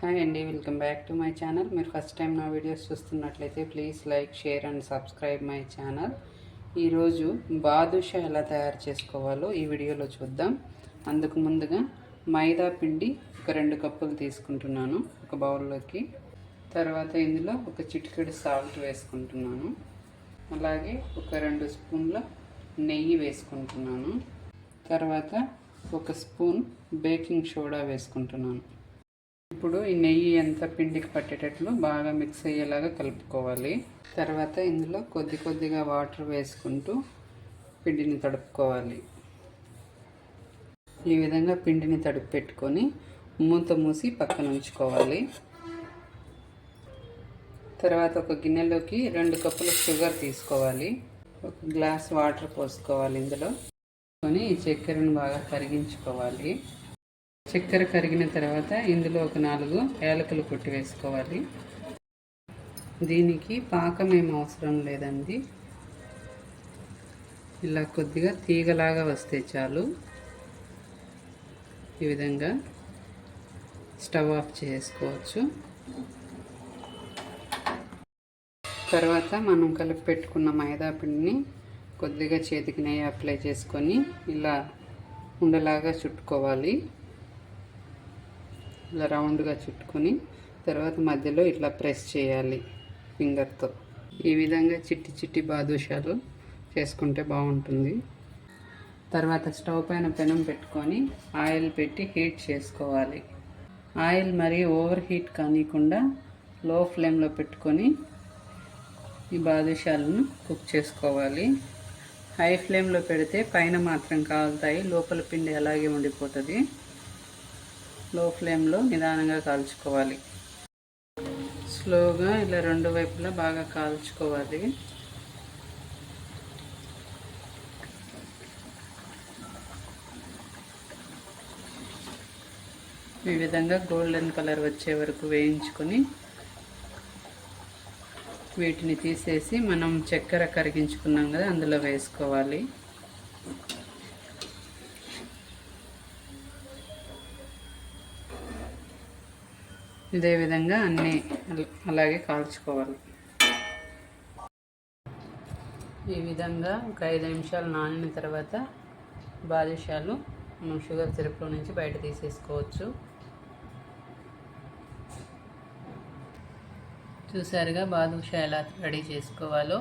Hi అండి welcome back to my channel. మీరు first time నా వీడియోస్ చూస్తున్నట్లయితే please like share and subscribe my channel. ఈరోజు బాదుషా ఎలా తయారు చేసుకోవాలో ఈ వీడియోలో చూద్దాం. అందుకు ముందుగా మైదా పిండి ఒక రెండు కప్పులు తీసుకుంటున్నాను ఒక బౌల్లోకి. తర్వాత ఇందులో ఒక చిటికెడు సాల్ట్ వేసుకుంటున్నాను. అలాగే ఒక రెండు స్పూన్ల నెయ్యి వేసుకుంటున్నాను. తర్వాత ఒక స్పూన్ బేకింగ్ సోడా వేసుకుంటున్నాను. ఇప్పుడు ఈ నెయ్యి ఎంత పిండికి పట్టేటట్లు బాగా మిక్స్ అయ్యేలాగా కలుపుకోవాలి. తర్వాత ఇందులో కొద్ది కొద్దిగా వాటర్ వేసుకుంటూ పిండిని తడుపుకోవాలి. ఈ విధంగా పిండిని తడుపు పెట్టుకొని మూత మూసి పక్కన ఉంచుకోవాలి. తర్వాత ఒక గిన్నెలోకి రెండు కప్పుల షుగర్ తీసుకోవాలి. ఒక గ్లాస్ వాటర్ పోసుకోవాలి ఇందులో. కొని ఈ చక్కెరను బాగా కరిగించుకోవాలి. చక్కెర కరిగిన తర్వాత ఇందులో ఒక నాలుగు యాలకులు కొట్టి వేసుకోవాలి. దీనికి పాకం ఏం అవసరం లేదండి. ఇలా కొద్దిగా తీగలాగా వస్తే చాలు. ఈ విధంగా స్టవ్ ఆఫ్ చేసుకోవచ్చు. తర్వాత మనం కలిపి పెట్టుకున్న మైదా పిండిని కొద్దిగా చేతికి నెయ్యి అప్లై చేసుకొని ఇలా ఉండలాగా చుట్టుకోవాలి. ఇలా రౌండ్గా చుట్టుకొని తర్వాత మధ్యలో ఇట్లా ప్రెస్ చేయాలి ఫింగర్తో. ఈ విధంగా చిట్టి చిట్టి బాదుషాలు చేసుకుంటే బాగుంటుంది. తర్వాత స్టవ్ పైన పెనం పెట్టుకొని ఆయిల్ పెట్టి హీట్ చేసుకోవాలి. ఆయిల్ మరీ ఓవర్ హీట్ కానికుండా లో ఫ్లేమ్లో పెట్టుకొని ఈ బాదుషాలను కుక్ చేసుకోవాలి. హై ఫ్లేమ్లో పెడితే పైన మాత్రం కాలుతాయి లోపల పిండి అలాగే ఉండిపోతుంది. లో ఫ్లేమ్లో నిదానంగా కాల్చుకోవాలి. స్లోగా ఇలా రెండు వైపులా బాగా కాల్చుకోవాలి. ఈ విధంగా గోల్డెన్ కలర్ వచ్చే వరకు వేయించుకొని వీటిని తీసేసి మనం చక్కెర కరిగించుకున్నాం కదా అందులో వేసుకోవాలి. ఇదే విధంగా అన్నీ అలాగే కాల్చుకోవాలి. ఈ విధంగా ఒక ఐదు నిమిషాలు నానిన తర్వాత బాదుషాలు మనం షుగర్ సిరప్లో నుంచి బయట తీసేసుకోవచ్చు. చూసారుగా బాదుషా ఎలా రెడీ చేసుకోవాలో?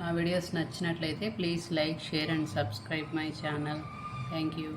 నా వీడియోస్ నచ్చినట్లయితే please like share and subscribe my channel. Thank you.